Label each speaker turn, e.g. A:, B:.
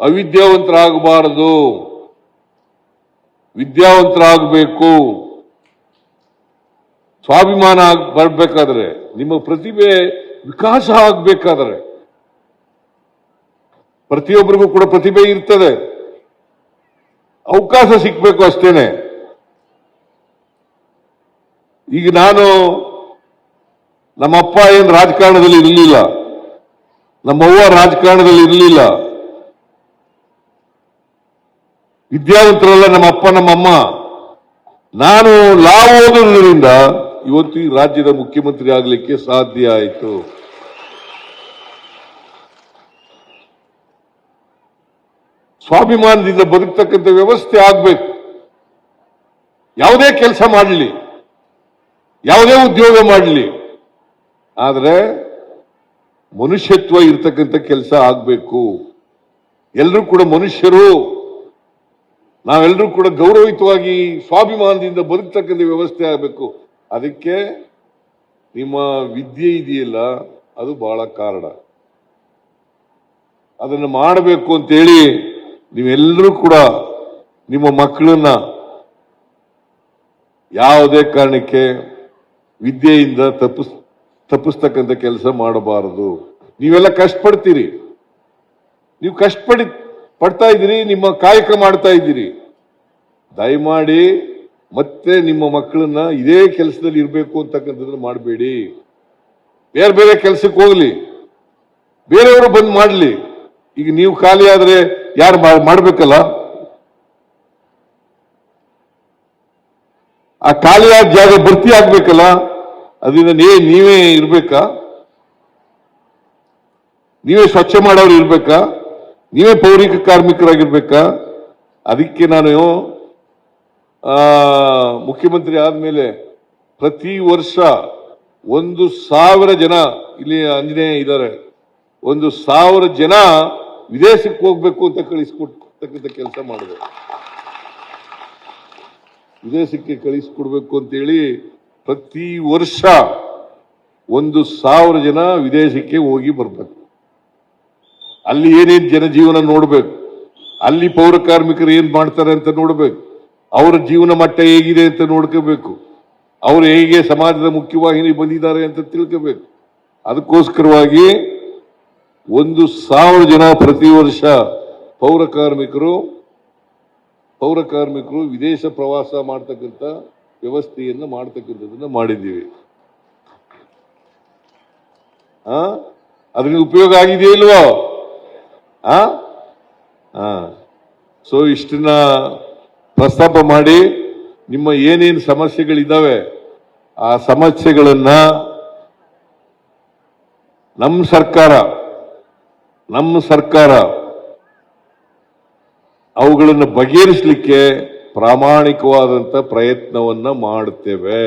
A: ಅವಿದ್ಯಾವಂತರಾಗಬಾರದು. ವಿದ್ಯಾವಂತರಾಗಬೇಕು. ಸ್ವಾಭಿಮಾನ ಆಗ್- ಬರಬೇಕಾದ್ರೆ, ನಿಮ್ಮ ಪ್ರತಿಭೆ ವಿಕಾಸ ಆಗಬೇಕಾದ್ರೆ, ಪ್ರತಿಯೊಬ್ಬರಿಗೂ ಕೂಡ ಪ್ರತಿಭೆ ಇರ್ತದೆ. ಅವಕಾಶ ಸಿಕ್ಬೇಕು ಅಷ್ಟೇನೆ. ಈಗ ನಾನು ನಮ್ಮಪ್ಪ ಏನು ರಾಜಕಾರಣದಲ್ಲಿ ಇರಲಿಲ್ಲ, ನಮ್ಮವ್ವ ರಾಜಕಾರಣದಲ್ಲಿ ಇರಲಿಲ್ಲ ವಿದ್ಯಾವಂತರಲ್ಲ ನಮ್ಮ ಅಪ್ಪ ನಮ್ಮಮ್ಮ ನಾನು ಲಾ ಓದುವುದರಿಂದ ಇವತ್ತು ಈ ರಾಜ್ಯದ ಮುಖ್ಯಮಂತ್ರಿ ಆಗಲಿಕ್ಕೆ ಸಾಧ್ಯ ಆಯಿತು. ಸ್ವಾಭಿಮಾನದಿಂದ ಬದುಕ್ತಕ್ಕಂಥ ವ್ಯವಸ್ಥೆ ಆಗ್ಬೇಕು. ಯಾವುದೇ ಕೆಲಸ ಮಾಡಲಿ. ಯಾವುದೇ ಉದ್ಯೋಗ ಮಾಡಲಿ. ಆದರೆ ಮನುಷ್ಯತ್ವ ಇರ್ತಕ್ಕಂಥ ಕೆಲಸ ಆಗಬೇಕು. ಎಲ್ಲರೂ ಕೂಡ ಮನುಷ್ಯರು. ನಾವೆಲ್ಲರೂ ಕೂಡ ಗೌರವಯುತವಾಗಿ, ಸ್ವಾಭಿಮಾನದಿಂದ ಬದುಕ್ತಕ್ಕಂಥ ವ್ಯವಸ್ಥೆ ಆಗಬೇಕು. ಅದಕ್ಕೆ ನಿಮ್ಮ ವಿದ್ಯೆ ಇದೆಯಲ್ಲ, ಅದು ಬಹಳ ಕಾರಣ. ಅದನ್ನು ಮಾಡಬೇಕು ಅಂತೇಳಿ ನೀವೆಲ್ಲರೂ ಕೂಡ ನಿಮ್ಮ ಮಕ್ಕಳನ್ನ ಯಾವುದೇ ಕಾರಣಕ್ಕೆ ವಿದ್ಯೆಯಿಂದ ತಪ್ಪಿಸ್, ತಪ್ಪಿಸ್ತಕ್ಕಂಥ ಕೆಲಸ ಮಾಡಬಾರದು. ನೀವೆಲ್ಲ ಕಷ್ಟಪಡ್ತೀರಿ. ನೀವು ಕಷ್ಟಪಡಿ ಪಡ್ತಾ ಇದ್ದೀರಿ, ನಿಮ್ಮ ಕಾಯಕ ಮಾಡ್ತಾ ಇದ್ದೀರಿ. ದಯಮಾಡಿ ಮತ್ತೆ ನಿಮ್ಮ ಮಕ್ಕಳನ್ನ ಇದೇ ಕೆಲಸದಲ್ಲಿ ಇರಬೇಕು ಅಂತಕ್ಕಂಥದ್ದನ್ನು ಮಾಡಬೇಡಿ. ಬೇರೆ ಬೇರೆ ಕೆಲಸಕ್ಕೆ ಹೋಗ್ಲಿ. ಬೇರೆಯವರು ಬಂದು ಮಾಡಲಿ. ಈಗ ನೀವು ಖಾಲಿ ಆದರೆ ಯಾರು ಮಾಡಬೇಕಲ್ಲ? ಆ ಖಾಲಿಯಾದ ಜಾಗ ಭರ್ತಿ ಆಗ್ಬೇಕಲ್ಲ? ಅದರಿಂದ ನೀವೇ ಇರ್ಬೇಕಾ? ನೀವೇ ಸ್ವಚ್ಛ ಮಾಡೋರು ಇರ್ಬೇಕಾ? ನೀವೇ ಪೌರಿಕ ಕಾರ್ಮಿಕರಾಗಿರ್ಬೇಕಾ? ಅದಕ್ಕೆ ನಾನು ಮುಖ್ಯಮಂತ್ರಿ ಆದ್ಮೇಲೆ ಪ್ರತಿ ವರ್ಷ ಒಂದು ಸಾವಿರ ಜನ ಇಲ್ಲಿ ಆಂಜನೇಯ ಇದ್ದಾರೆ. ಒಂದು ಸಾವಿರ ಜನ ವಿದೇಶಕ್ಕೆ ಹೋಗ್ಬೇಕು ಅಂತ ಕಳಿಸ್ಕೊಡ್ತಕ್ಕಂಥ ಕೆಲಸ ಮಾಡಿದೆ. ವಿದೇಶಕ್ಕೆ ಕಳಿಸ್ಕೊಡ್ಬೇಕು ಅಂತೇಳಿ ಪ್ರತಿ ವರ್ಷ ಒಂದು ಸಾವಿರ ಜನ ವಿದೇಶಕ್ಕೆ ಹೋಗಿ ಬರ್ಬೇಕು. ಅಲ್ಲಿ ಏನೇನು ಜನಜೀವನ ನೋಡ್ಬೇಕು? ಅಲ್ಲಿ ಪೌರ ಕಾರ್ಮಿಕರು ಏನ್ ಮಾಡ್ತಾರೆ ಅಂತ ನೋಡ್ಬೇಕು? ಅವರ ಜೀವನ ಮಟ್ಟ ಹೇಗಿದೆ ಅಂತ ನೋಡ್ಕೋಬೇಕು? ಅವರು ಹೇಗೆ ಸಮಾಜದ ಮುಖ್ಯವಾಹಿನಿ ಬಂದಿದ್ದಾರೆ ಅಂತ ತಿಳ್ಕೋಬೇಕು? ಅದಕ್ಕೋಸ್ಕರವಾಗಿ ಒಂದು ಸಾವಿರ ಜನ ಪ್ರತಿ ವರ್ಷ ಪೌರ ಕಾರ್ಮಿಕರು ಪೌರ ಕಾರ್ಮಿಕರು ವಿದೇಶ ಪ್ರವಾಸ ಮಾಡ್ತಕ್ಕಂಥ ವ್ಯವಸ್ಥೆಯನ್ನು ಮಾಡ್ತಕ್ಕಂಥದ್ದನ್ನು ಮಾಡಿದ್ದೀವಿ. ಅದರಿಂದ ಉಪಯೋಗ ಆಗಿದೆಯೋ ಇಲ್ವೋ? ಆ? ಸೊ ಇಷ್ಟನ್ನ ಪ್ರಸ್ತಾಪ ಮಾಡಿ, ನಿಮ್ಮ ಏನೇನು ಸಮಸ್ಯೆಗಳಿದ್ದಾವೆ ಆ ಸಮಸ್ಯೆಗಳನ್ನ ನಮ್ಮ ಸರ್ಕಾರ ನಮ್ಮ ಸರ್ಕಾರ ಅವುಗಳನ್ನು ಬಗೆಹರಿಸಲಿಕ್ಕೆ ಪ್ರಾಮಾಣಿಕವಾದಂಥ ಪ್ರಯತ್ನವನ್ನು ಮಾಡುತ್ತೇವೆ.